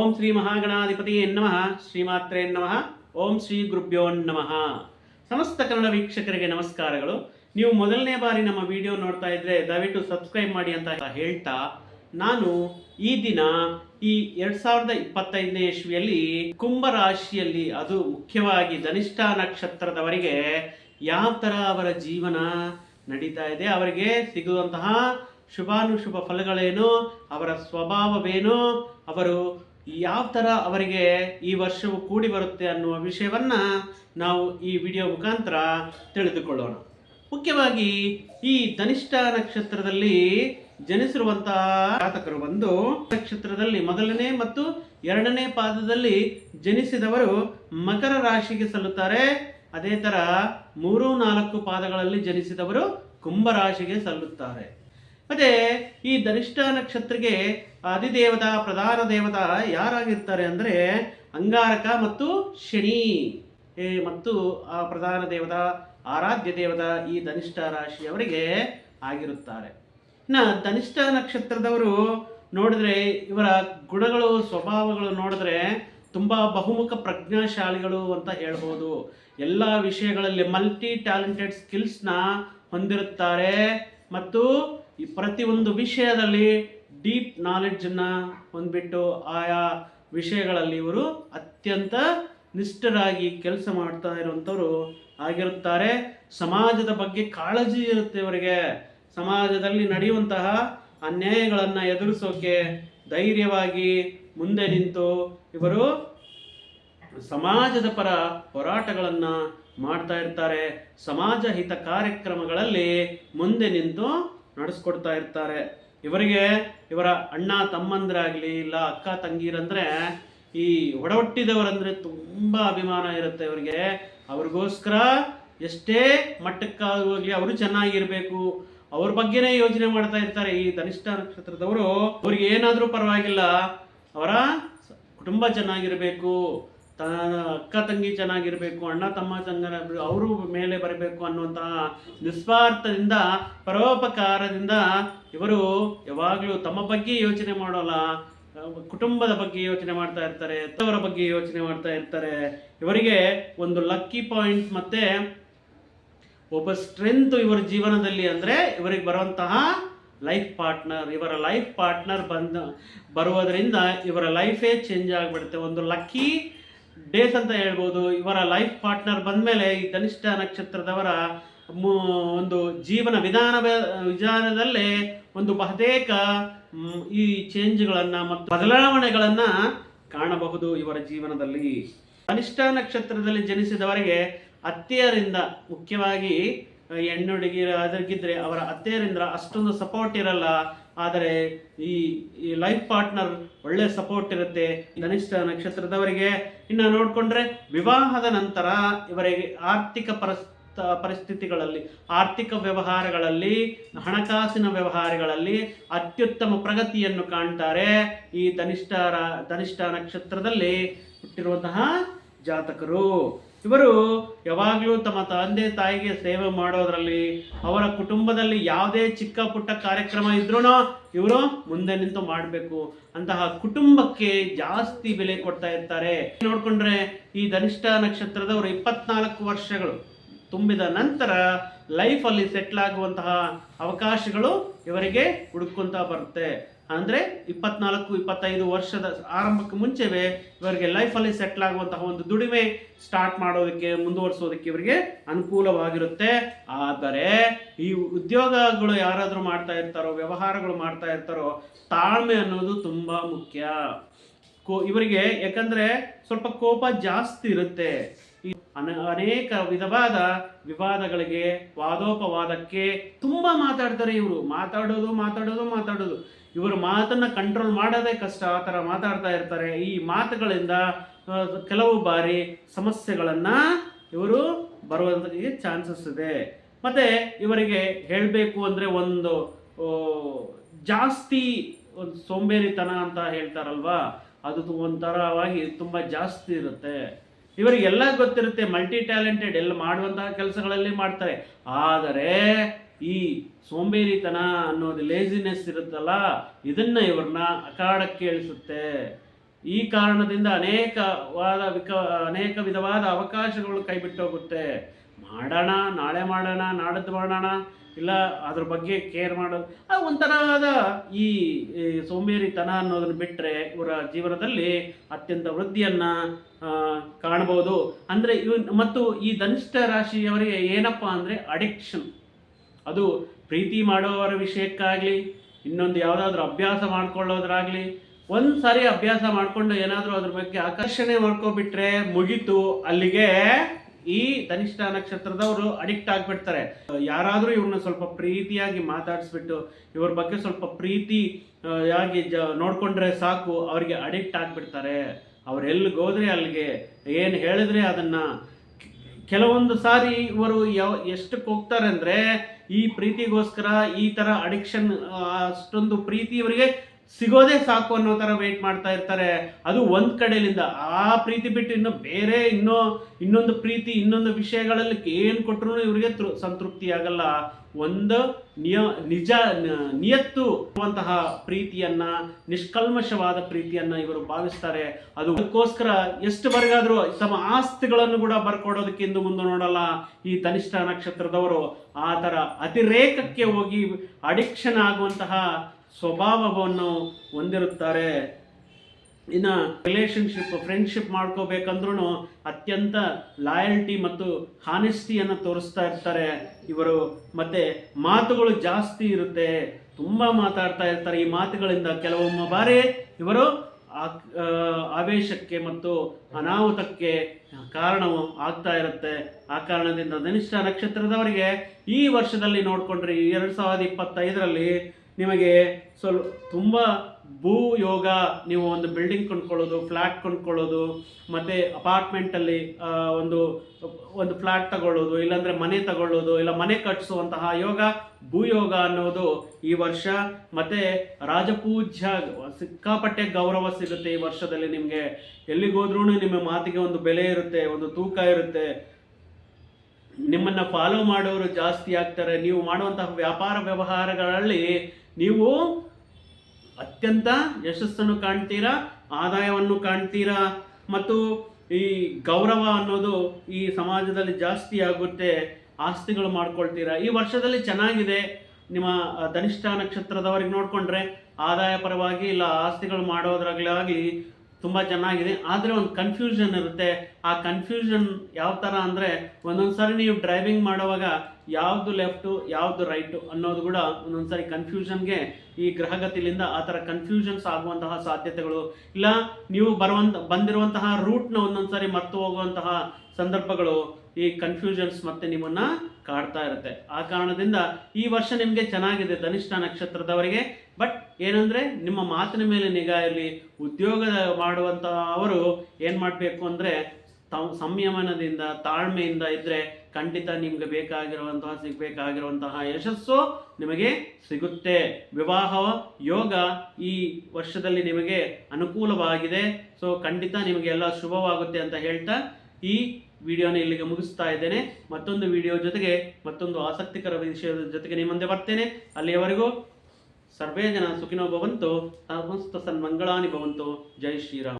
ಓಂ ಶ್ರೀ ಮಹಾಗಣಾಧಿಪತಿ ನಮಃ, ಶ್ರೀಮಾತ್ರೆ ನಮಃ, ಓಂ ಶ್ರೀ ಗುರುಭ್ಯೋ ನಮಃ. ಸಮಸ್ತ ಕನ್ನಡ ವೀಕ್ಷಕರಿಗೆ ನಮಸ್ಕಾರಗಳು. ನೀವು ಮೊದಲನೇ ಬಾರಿ ನಮ್ಮ ವಿಡಿಯೋ ನೋಡ್ತಾ ಇದ್ರೆ ದಯವಿಟ್ಟು ಸಬ್ಸ್ಕ್ರೈಬ್ ಮಾಡಿ ಅಂತ ಹೇಳ್ತಾ, ನಾನು ಈ ದಿನ ಈ ಎರಡ್ ಸಾವಿರದ ಇಪ್ಪತ್ತೈದನೇ ಇಸ್ವಿಯಲ್ಲಿ ಕುಂಭ ರಾಶಿಯಲ್ಲಿ, ಅದು ಮುಖ್ಯವಾಗಿ ಧನಿಷ್ಠ ನಕ್ಷತ್ರದವರಿಗೆ ಯಾವ ಥರ ಅವರ ಜೀವನ ನಡೀತಾ ಇದೆ, ಅವರಿಗೆ ಸಿಗುವಂತಹ ಶುಭಾನುಶುಭ ಫಲಗಳೇನು, ಅವರ ಸ್ವಭಾವವೇನು, ಅವರು ಯಾವ ಥರ ಅವರಿಗೆ ಈ ವರ್ಷವು ಕೂಡಿ ಬರುತ್ತೆ ಅನ್ನುವ ವಿಷಯವನ್ನು ನಾವು ಈ ವಿಡಿಯೋ ಮುಖಾಂತರ ತಿಳಿದುಕೊಳ್ಳೋಣ. ಮುಖ್ಯವಾಗಿ ಈ ಧನಿಷ್ಠ ನಕ್ಷತ್ರದಲ್ಲಿ ಜನಿಸಿರುವಂತಹ ಜಾತಕರು ಬಂದು ನಕ್ಷತ್ರದಲ್ಲಿ ಮೊದಲನೇ ಮತ್ತು ಎರಡನೇ ಪಾದದಲ್ಲಿ ಜನಿಸಿದವರು ಮಕರ ರಾಶಿಗೆ ಸಲ್ಲುತ್ತಾರೆ. ಅದೇ ಥರ ಮೂರು ನಾಲ್ಕು ಪಾದಗಳಲ್ಲಿ ಜನಿಸಿದವರು ಕುಂಭ ರಾಶಿಗೆ ಸಲ್ಲುತ್ತಾರೆ. ಮತ್ತೆ ಈ ಧನಿಷ್ಠ ನಕ್ಷತ್ರಕ್ಕೆ ಅಧಿದೇವತಾ ಪ್ರಧಾನ ದೇವತಾ ಯಾರಾಗಿರ್ತಾರೆ ಅಂದರೆ ಅಂಗಾರಕ ಮತ್ತು ಶನಿ. ಮತ್ತು ಆ ಪ್ರಧಾನ ದೇವತಾ, ಆರಾಧ್ಯ ದೇವತಾ ಈ ಧನಿಷ್ಠ ರಾಶಿಯವರಿಗೆ ಆಗಿರುತ್ತಾರೆ. ಇನ್ನು ಧನಿಷ್ಠ ನಕ್ಷತ್ರದವರು ನೋಡಿದ್ರೆ ಇವರ ಗುಣಗಳು, ಸ್ವಭಾವಗಳು ನೋಡಿದ್ರೆ ತುಂಬಾ ಬಹುಮುಖ ಪ್ರಜ್ಞಾಶಾಲಿಗಳು ಅಂತ ಹೇಳ್ಬೋದು. ಎಲ್ಲ ವಿಷಯಗಳಲ್ಲಿ ಮಲ್ಟಿ ಟ್ಯಾಲೆಂಟೆಡ್ ಸ್ಕಿಲ್ಸ್ನ ಹೊಂದಿರುತ್ತಾರೆ. ಮತ್ತು ಈ ಪ್ರತಿಯೊಂದು ವಿಷಯದಲ್ಲಿ ಡೀಪ್ ನಾಲೆಡ್ಜನ್ನು ಹೊಂದ್ಬಿಟ್ಟು ಆಯಾ ವಿಷಯಗಳಲ್ಲಿ ಇವರು ಅತ್ಯಂತ ನಿಷ್ಠರಾಗಿ ಕೆಲಸ ಮಾಡ್ತಾ ಇರುವಂಥವ್ರು ಆಗಿರುತ್ತಾರೆ. ಸಮಾಜದ ಬಗ್ಗೆ ಕಾಳಜಿ ಇರುತ್ತೆ ಇವರಿಗೆ. ಸಮಾಜದಲ್ಲಿ ನಡೆಯುವಂತಹ ಅನ್ಯಾಯಗಳನ್ನು ಎದುರಿಸೋಕೆ ಧೈರ್ಯವಾಗಿ ಮುಂದೆ ನಿಂತು ಇವರು ಸಮಾಜದ ಪರ ಹೋರಾಟಗಳನ್ನು ಮಾಡ್ತಾ ಇರ್ತಾರೆ. ಸಮಾಜ ಹಿತ ಕಾರ್ಯಕ್ರಮಗಳಲ್ಲಿ ಮುಂದೆ ನಿಂತು ನಡೆಸ್ಕೊಡ್ತಾ ಇರ್ತಾರೆ. ಇವರಿಗೆ ಇವರ ಅಣ್ಣ ತಮ್ಮಂದಿರಾಗ್ಲಿ ಇಲ್ಲ ಅಕ್ಕ ತಂಗಿರಂದ್ರೆ ಈ ಒಡಹುಟ್ಟಿದವರಂದ್ರೆ ತುಂಬಾ ಅಭಿಮಾನ ಇರುತ್ತೆ ಇವರಿಗೆ. ಅವ್ರಿಗೋಸ್ಕರ ಎಷ್ಟೇ ಮಟ್ಟಕ್ಕಾಗಲಿ ಅವರು ಚೆನ್ನಾಗಿರ್ಬೇಕು. ಅವ್ರ ಬಗ್ಗೆನೇ ಯೋಚನೆ ಮಾಡ್ತಾ ಇರ್ತಾರೆ ಈ ಧನಿಷ್ಠ ನಕ್ಷತ್ರದವರು. ಅವ್ರಿಗೆ ಏನಾದರೂ ಪರವಾಗಿಲ್ಲ. ಅವರ ಕುಟುಂಬ ಚೆನ್ನಾಗಿರ್ಬೇಕು. ತನ್ನ ಅಕ್ಕ ತಂಗಿ ಚೆನ್ನಾಗಿರಬೇಕು, ಅಣ್ಣ ತಮ್ಮ ತಂಗನ ಅವರು ಮೇಲೆ ಬರಬೇಕು ಅನ್ನುವಂತಹ ನಿಸ್ವಾರ್ಥದಿಂದ, ಪರೋಪಕಾರದಿಂದ ಇವರು ಯಾವಾಗಲೂ ತಮ್ಮ ಬಗ್ಗೆ ಯೋಚನೆ ಮಾಡೋಲ್ಲ, ಕುಟುಂಬದ ಬಗ್ಗೆ ಯೋಚನೆ ಮಾಡ್ತಾ ಇರ್ತಾರೆ ಅವರ ಬಗ್ಗೆ ಯೋಚನೆ ಮಾಡ್ತಾ ಇರ್ತಾರೆ. ಇವರಿಗೆ ಒಂದು ಲಕ್ಕಿ ಪಾಯಿಂಟ್ ಮತ್ತೆ ಒಬ್ಬ ಸ್ಟ್ರೆಂತ್ ಇವರ ಜೀವನದಲ್ಲಿ ಅಂದ್ರೆ ಇವರಿಗೆ ಬರುವಂತಹ ಲೈಫ್ ಪಾರ್ಟ್ನರ್ ಇವರ ಲೈಫ್ ಪಾರ್ಟ್ನರ್ ಬಂದ, ಬರುವುದರಿಂದ ಇವರ ಲೈಫೇ ಚೇಂಜ್ ಆಗಿಬಿಡುತ್ತೆ. ಒಂದು ಲಕ್ಕಿ ಡೇಸ್ ಅಂತ ಹೇಳ್ಬೋದು, ಇವರ ಲೈಫ್ ಪಾರ್ಟ್ನರ್ ಬಂದಮೇಲೆ ಈ ಕನಿಷ್ಠ ನಕ್ಷತ್ರದವರ ಒಂದು ಜೀವನ ವಿಧಾನ, ವಿಧಾನದಲ್ಲೇ ಒಂದು ಬಹುತೇಕ ಈ ಚೇಂಜ್ಗಳನ್ನು ಮತ್ತು ಬದಲಾವಣೆಗಳನ್ನು ಕಾಣಬಹುದು ಇವರ ಜೀವನದಲ್ಲಿ. ಕನಿಷ್ಠ ನಕ್ಷತ್ರದಲ್ಲಿ ಜನಿಸಿದವರಿಗೆ ಅತ್ತೆಯರಿಂದ ಮುಖ್ಯವಾಗಿ ಹೆಣ್ಣು ಹುಡುಗಿ ಅದಕ್ಕಿದ್ರೆ ಅವರ ಅತ್ತೆಯರಿಂದ ಅಷ್ಟೊಂದು ಸಪೋರ್ಟ್ ಇರಲ್ಲ. ಆದರೆ ಈ ಈ ಲೈಫ್ ಪಾರ್ಟ್ನರ್ ಒಳ್ಳೆ ಸಪೋರ್ಟ್ ಇರುತ್ತೆ. ಧನಿಷ್ಠ ನಕ್ಷತ್ರದವರಿಗೆ. ಇನ್ನು ನೋಡಿಕೊಂಡ್ರೆ ವಿವಾಹದ ನಂತರ ಇವರಿಗೆ ಆರ್ಥಿಕ ಪರಸ್, ಪರಿಸ್ಥಿತಿಗಳಲ್ಲಿ, ಆರ್ಥಿಕ ವ್ಯವಹಾರಗಳಲ್ಲಿ, ಹಣಕಾಸಿನ ವ್ಯವಹಾರಗಳಲ್ಲಿ ಅತ್ಯುತ್ತಮ ಪ್ರಗತಿಯನ್ನು ಕಾಣ್ತಾರೆ ಈ ಧನಿಷ್ಠ ಧನಿಷ್ಠ ನಕ್ಷತ್ರದಲ್ಲಿ ಹುಟ್ಟಿರುವಂತಹ ಜಾತಕರು. ಇವರು ಯಾವಾಗಲೂ ತಮ್ಮ ತಂದೆ ತಾಯಿಗೆ ಸೇವೆ ಮಾಡೋದ್ರಲ್ಲಿ ಅವರ ಕುಟುಂಬದಲ್ಲಿ ಯಾವುದೇ ಚಿಕ್ಕ ಪುಟ್ಟ ಕಾರ್ಯಕ್ರಮ ಇದ್ರೂ ಇವರು ಮುಂದೆ ನಿಂತು ಮಾಡಬೇಕು. ಅಂತಹ ಕುಟುಂಬಕ್ಕೆ ಜಾಸ್ತಿ ಬೆಲೆ ಕೊಡ್ತಾ ಇರ್ತಾರೆ. ನೋಡಿಕೊಂಡ್ರೆ ಈ ಧನಿಷ್ಠ ನಕ್ಷತ್ರದವರು ಇಪ್ಪತ್ನಾಲ್ಕು ವರ್ಷಗಳು ತುಂಬಿದ ನಂತರ ಲೈಫಲ್ಲಿ ಸೆಟ್ಲ್ ಆಗುವಂತಹ ಅವಕಾಶಗಳು ಇವರಿಗೆ ಹುಡುಕೊಂತ ಬರುತ್ತೆ. ಅಂದ್ರೆ ಇಪ್ಪತ್ನಾಲ್ಕು, ಇಪ್ಪತ್ತೈದು ವರ್ಷದ ಆರಂಭಕ್ಕೆ ಮುಂಚೆವೇ ಇವರಿಗೆ ಲೈಫಲ್ಲಿ ಸೆಟ್ಲ್ ಆಗುವಂತಹ ಒಂದು ದುಡಿಮೆ ಸ್ಟಾರ್ಟ್ ಮಾಡೋದಕ್ಕೆ, ಮುಂದುವರಿಸೋದಕ್ಕೆ ಇವರಿಗೆ ಅನುಕೂಲವಾಗಿರುತ್ತೆ. ಆದರೆ ಈ ಉದ್ಯೋಗಗಳು ಯಾರಾದರೂ ಮಾಡ್ತಾ ಇರ್ತಾರೋ, ವ್ಯವಹಾರಗಳು ಮಾಡ್ತಾ ಇರ್ತಾರೋ, ತಾಳ್ಮೆ ಅನ್ನೋದು ತುಂಬ ಮುಖ್ಯ. ಕೋ, ಇವರಿಗೆ ಯಾಕಂದರೆ ಸ್ವಲ್ಪ ಕೋಪ ಜಾಸ್ತಿ ಇರುತ್ತೆ. ಅನೇಕ ವಿಧವಾದ ವಿವಾದಗಳಿಗೆ, ವಾದೋಪವಾದಕ್ಕೆ ತುಂಬಾ ಮಾತಾಡ್ತಾರೆ ಇವರು. ಮಾತಾಡೋದು ಮಾತಾಡೋದು ಮಾತಾಡೋದು. ಇವರು ಮಾತನ್ನ ಕಂಟ್ರೋಲ್ ಮಾಡೋದೇ ಕಷ್ಟ, ಆ ಥರ ಮಾತಾಡ್ತಾ ಇರ್ತಾರೆ. ಈ ಮಾತುಗಳಿಂದ ಕೆಲವು ಬಾರಿ ಸಮಸ್ಯೆಗಳನ್ನ ಇವರು ಬರುವುದಕ್ಕೆ ಚಾನ್ಸಸ್ ಇದೆ. ಮತ್ತೆ ಇವರಿಗೆ ಹೇಳಬೇಕು ಅಂದ್ರೆ ಒಂದು ಜಾಸ್ತಿ ಒಂದು ಸೋಂಬೇರಿತನ ಅಂತ ಹೇಳ್ತಾರಲ್ವಾ? ಅದು ಒಂಥರವಾಗಿ ತುಂಬ ಜಾಸ್ತಿ ಇರುತ್ತೆ. ಇವರಿಗೆಲ್ಲ ಗೊತ್ತಿರುತ್ತೆ ಮಲ್ಟಿ ಟ್ಯಾಲೆಂಟೆಡ್ ಎಲ್ಲ ಮಾಡುವಂತಹ ಕೆಲಸಗಳಲ್ಲಿ ಮಾಡ್ತಾರೆ. ಆದರೆ ಈ ಸೋಂಬೇರಿತನ ಅನ್ನೋದು ಲೇಜಿನೆಸ್ ಇರುತ್ತಲ್ಲ, ಇದನ್ನ ಇವ್ರನ್ನ ಅಖಾಡಕ್ಕೆ ಇಳಿಸುತ್ತೆ ಈ ಕಾರಣದಿಂದ ಅನೇಕವಾದ ವಿಕ, ಅನೇಕ ವಿಧವಾದ ಅವಕಾಶಗಳು ಕೈಬಿಟ್ಟೋಗುತ್ತೆ ಮಾಡೋಣ, ನಾಳೆ ಮಾಡೋಣ, ನಾಡದ್ದು ಮಾಡೋಣ, ಇಲ್ಲ ಅದ್ರ ಬಗ್ಗೆ ಕೇರ್ ಮಾಡೋದು. ಅದು ಒಂಥರವಾದ ಈ ಸೋಂಬೇರಿತನ ಅನ್ನೋದನ್ನು ಬಿಟ್ಟರೆ ಇವರ ಜೀವನದಲ್ಲಿ ಅತ್ಯಂತ ವೃದ್ಧಿಯನ್ನು ಕಾಣ್ಬೋದು. ಅಂದರೆ ಇವ್ ಮತ್ತು ಈ ಧನಿಷ್ಠ ರಾಶಿಯವರಿಗೆ ಏನಪ್ಪ ಅಂದರೆ ಅಡಿಕ್ಷನ್ ಅದು ಪ್ರೀತಿ ಮಾಡುವವರ ವಿಷಯಕ್ಕಾಗಲಿ, ಇನ್ನೊಂದು ಯಾವುದಾದ್ರೂ ಅಭ್ಯಾಸ ಮಾಡ್ಕೊಳ್ಳೋದ್ರಾಗಲಿ, ಒಂದು ಸಾರಿ ಅಭ್ಯಾಸ ಮಾಡಿಕೊಂಡು ಏನಾದರೂ ಅದ್ರ ಬಗ್ಗೆ ಆಕರ್ಷಣೆ ಮಾಡ್ಕೊಬಿಟ್ರೆ ಮುಗೀತು, ಅಲ್ಲಿಗೆ ಈ ಧನಿಷ್ಠ ನಕ್ಷತ್ರದವರು ಅಡಿಕ್ಟ್ ಆಗಿಬಿಡ್ತಾರೆ. ಯಾರಾದರೂ ಇವ್ರನ್ನ ಸ್ವಲ್ಪ ಪ್ರೀತಿಯಾಗಿ ಮಾತಾಡಿಸ್ಬಿಟ್ಟು, ಇವ್ರ ಬಗ್ಗೆ ಸ್ವಲ್ಪ ಪ್ರೀತಿ ಯಾಗಿ ಜ, ನೋಡಿಕೊಂಡ್ರೆ ಸಾಕು, ಅವರಿಗೆ ಅಡಿಕ್ಟ್ ಆಗಿಬಿಡ್ತಾರೆ. ಅವ್ರು ಎಲ್ಲಿಗೆ ಹೋದ್ರೆ ಅಲ್ಲಿಗೆ, ಏನು ಹೇಳಿದ್ರೆ ಅದನ್ನು ಕೆಲವೊಂದು ಸಾರಿ ಇವರು ಯಾವ ಎಷ್ಟಕ್ಕೆ ಹೋಗ್ತಾರೆ ಅಂದರೆ ಈ ಪ್ರೀತಿಗೋಸ್ಕರ ಈ ಥರ ಅಡಿಕ್ಷನ್ ಅಷ್ಟೊಂದು ಪ್ರೀತಿ ಇವರಿಗೆ ಸಿಗೋದೇ ಸಾಕು ಅನ್ನೋ ಥರ ವೆಯ್ಟ್ ಮಾಡ್ತಾ ಇರ್ತಾರೆ. ಅದು ಒಂದು ಕಡೆಯಿಂದ ಆ ಪ್ರೀತಿ ಬಿಟ್ಟು ಇನ್ನು ಬೇರೆ ಇನ್ನೂ, ಇನ್ನೊಂದು ಪ್ರೀತಿ, ಇನ್ನೊಂದು ವಿಷಯಗಳಲ್ಲಿ ಏನು ಕೊಟ್ಟರು ಇವರಿಗೆ ತೃ ಸಂತೃಪ್ತಿ ಆಗಲ್ಲ ಒಂದು ನಿಯ, ನಿಜ, ನಿಯತ್ತು ಇರುವಂತಹ ಪ್ರೀತಿಯನ್ನ, ನಿಷ್ಕಲ್ಮಶವಾದ ಪ್ರೀತಿಯನ್ನ ಇವರು ಭಾವಿಸ್ತಾರೆ. ಅದು ಅದಕ್ಕೋಸ್ಕರ ಎಷ್ಟು ಎಷ್ಟುವರೆಗಾದರೂ ತಮ್ಮ ಆಸ್ತಿಗಳನ್ನು ಕೂಡ ಬರ್ಕೊಡೋದಕ್ಕೆ ಇಂದು ಮುಂದೆ ನೋಡಲ್ಲ ಈ ತನಿಷ್ಠ ನಕ್ಷತ್ರದವರು. ಆ ಥರ ಅತಿರೇಕಕ್ಕೆ ಹೋಗಿ ಅಡಿಕ್ಷನ್ ಆಗುವಂತಹ ಸ್ವಭಾವವನ್ನು ಹೊಂದಿರುತ್ತಾರೆ. ಇನ್ನು ರಿಲೇಷನ್ಶಿಪ್ ಫ್ರೆಂಡ್ಶಿಪ್ ಮಾಡ್ಕೋಬೇಕಂದ್ರೂ ಅತ್ಯಂತ ಲಾಯಲ್ಟಿ ಮತ್ತು ಹಾನೆಸ್ಟಿಯನ್ನು ತೋರಿಸ್ತಾ ಇರ್ತಾರೆ ಇವರು. ಮತ್ತೆ ಮಾತುಗಳು ಜಾಸ್ತಿ ಇರುತ್ತೆ. ತುಂಬ ಮಾತಾಡ್ತಾ ಇರ್ತಾರೆ ಈ ಮಾತುಗಳಿಂದ. ಕೆಲವೊಮ್ಮೆ ಬಾರಿ ಇವರು ಆವೇಶಕ್ಕೆ ಮತ್ತು ಅನಾಹುತಕ್ಕೆ ಕಾರಣವು ಆಗ್ತಾ ಇರುತ್ತೆ. ಆ ಕಾರಣದಿಂದ ಧನಿಷ್ಠ ನಕ್ಷತ್ರದವರಿಗೆ ಈ ವರ್ಷದಲ್ಲಿ ನೋಡಿಕೊಂಡ್ರೆ ಎರಡು ಸಾವಿರದ ಇಪ್ಪತ್ತೈದರಲ್ಲಿ ನಿಮಗೆ ಸ್ವಲ್ಪ ತುಂಬ ಭೂ ಯೋಗ, ನೀವು ಒಂದು ಬಿಲ್ಡಿಂಗ್ ಕೊಂಡ್ಕೊಳ್ಳೋದು ಫ್ಲ್ಯಾಟ್ ಕೊಂಡ್ಕೊಳ್ಳೋದು, ಮತ್ತು ಅಪಾರ್ಟ್ಮೆಂಟಲ್ಲಿ ಒಂದು ಒಂದು ಫ್ಲ್ಯಾಟ್ ತಗೊಳ್ಳೋದು, ಇಲ್ಲಾಂದರೆ ಮನೆ ತಗೊಳ್ಳೋದು, ಇಲ್ಲ ಮನೆ ಕಟ್ಟಿಸುವಂತಹ ಯೋಗ ಭೂಯೋಗ ಅನ್ನೋದು ಈ ವರ್ಷ. ಮತ್ತು ರಾಜಪೂಜ್ಯ, ಸಿಕ್ಕಾಪಟ್ಟೆ ಗೌರವ ಸಿಗುತ್ತೆ ಈ ವರ್ಷದಲ್ಲಿ ನಿಮಗೆ. ಎಲ್ಲಿಗೋದ್ರೂ ನಿಮ್ಮ ಮಾತಿಗೆ ಒಂದು ಬೆಲೆ ಇರುತ್ತೆ, ಒಂದು ತೂಕ ಇರುತ್ತೆ. ನಿಮ್ಮನ್ನು ಫಾಲೋ ಮಾಡೋರು ಜಾಸ್ತಿ ಆಗ್ತಾರೆ. ನೀವು ಮಾಡುವಂತಹ ವ್ಯಾಪಾರ ವ್ಯವಹಾರಗಳಲ್ಲಿ ನೀವು ಅತ್ಯಂತ ಯಶಸ್ಸನ್ನು ಕಾಣ್ತೀರಾ, ಆದಾಯವನ್ನು ಕಾಣ್ತೀರಾ? ಮತ್ತು ಈ ಗೌರವ ಅನ್ನೋದು ಈ ಸಮಾಜದಲ್ಲಿ ಜಾಸ್ತಿ ಆಗುತ್ತೆ, ಆಸ್ತಿಗಳು ಮಾಡ್ಕೊಳ್ತೀರಾ? ಈ ವರ್ಷದಲ್ಲಿ ಚೆನ್ನಾಗಿದೆ. ನಿಮ್ಮ ಧನಿಷ್ಠ ನಕ್ಷತ್ರದವರಿಗೆ ನೋಡಿಕೊಂಡ್ರೆ, ಆದಾಯ ಪರವಾಗಿ ಇಲ್ಲ, ಆಸ್ತಿಗಳು ಮಾಡೋದ್ರಾಗಲಿ ತುಂಬ ಚೆನ್ನಾಗಿದೆ. ಆದರೆ ಒಂದು ಕನ್ಫ್ಯೂಷನ್ ಇರುತ್ತೆ. ಆ ಕನ್ಫ್ಯೂಷನ್ ಯಾವ ಥರ ಅಂದರೆ ಒಂದೊಂದು ಸಾರಿ ನೀವು ಡ್ರೈವಿಂಗ್ ಮಾಡುವಾಗ ಯಾವುದು ಲೆಫ್ಟು ಯಾವುದು ರೈಟು ಅನ್ನೋದು ಕೂಡ ಒಂದೊಂದು ಸಾರಿ ಕನ್ಫ್ಯೂಷನ್ಗೆ ಈ ಗ್ರಹಗತಿಲಿಂದ ಆ ಥರ ಕನ್ಫ್ಯೂಷನ್ಸ್ ಆಗುವಂತಹ ಸಾಧ್ಯತೆಗಳು. ಇಲ್ಲ, ನೀವು ಬರುವಂತ ಬಂದಿರುವಂತಹ ರೂಟ್ನ ಒಂದೊಂದು ಸಾರಿ ಮರ್ತು ಹೋಗುವಂತಹ ಸಂದರ್ಭಗಳು. ಈ ಕನ್ಫ್ಯೂಷನ್ಸ್ ಮತ್ತೆ ನಿಮ್ಮನ್ನ ಕಾಡ್ತಾ ಇರುತ್ತೆ. ಆ ಕಾರಣದಿಂದ ಈ ವರ್ಷ ನಿಮಗೆ ಚೆನ್ನಾಗಿದೆ ಧನಿಷ್ಠ ನಕ್ಷತ್ರದವರಿಗೆ. ಬಟ್ ಏನಂದ್ರೆ ನಿಮ್ಮ ಮಾತಿನ ಮೇಲೆ ನಿಗಾ ಇರಲಿ, ಉದ್ಯೋಗ ಮಾಡುವಂತ ಅವರು ಏನು ಮಾಡಬೇಕು ಅಂದರೆ ಸಂಯಮನದಿಂದ, ತಾಳ್ಮೆಯಿಂದ ಇದ್ದರೆ ಖಂಡಿತ ನಿಮ್ಗೆ ಬೇಕಾಗಿರುವಂತಹ, ಸಿಗಬೇಕಾಗಿರುವಂತಹ ಯಶಸ್ಸು ನಿಮಗೆ ಸಿಗುತ್ತೆ. ವಿವಾಹ, ಯೋಗ ಈ ವರ್ಷದಲ್ಲಿ ನಿಮಗೆ ಅನುಕೂಲವಾಗಿದೆ. ಸೊ ಖಂಡಿತ ನಿಮಗೆ ಎಲ್ಲ ಶುಭವಾಗುತ್ತೆ ಅಂತ ಹೇಳ್ತಾ ಈ ವಿಡಿಯೋನ ಇಲ್ಲಿಗೆ ಮುಗಿಸ್ತಾ ಇದ್ದೇನೆ. ಮತ್ತೊಂದು ವಿಡಿಯೋ ಜೊತೆಗೆ, ಮತ್ತೊಂದು ಆಸಕ್ತಿಕರ ವಿಷಯದ ಜೊತೆಗೆ ನಿಮ್ಮ ಮುಂದೆ ಬರ್ತೇನೆ. ಅಲ್ಲಿಯವರೆಗೂ ಸರ್ವೇ ಜನ ಸುಖಿನೋ ಭವಂತು ಸಮಸ್ತ ಸನ್ಮಂಗಳಾನಿ ಭವಂತು. ಜೈ ಶ್ರೀರಾಮ್.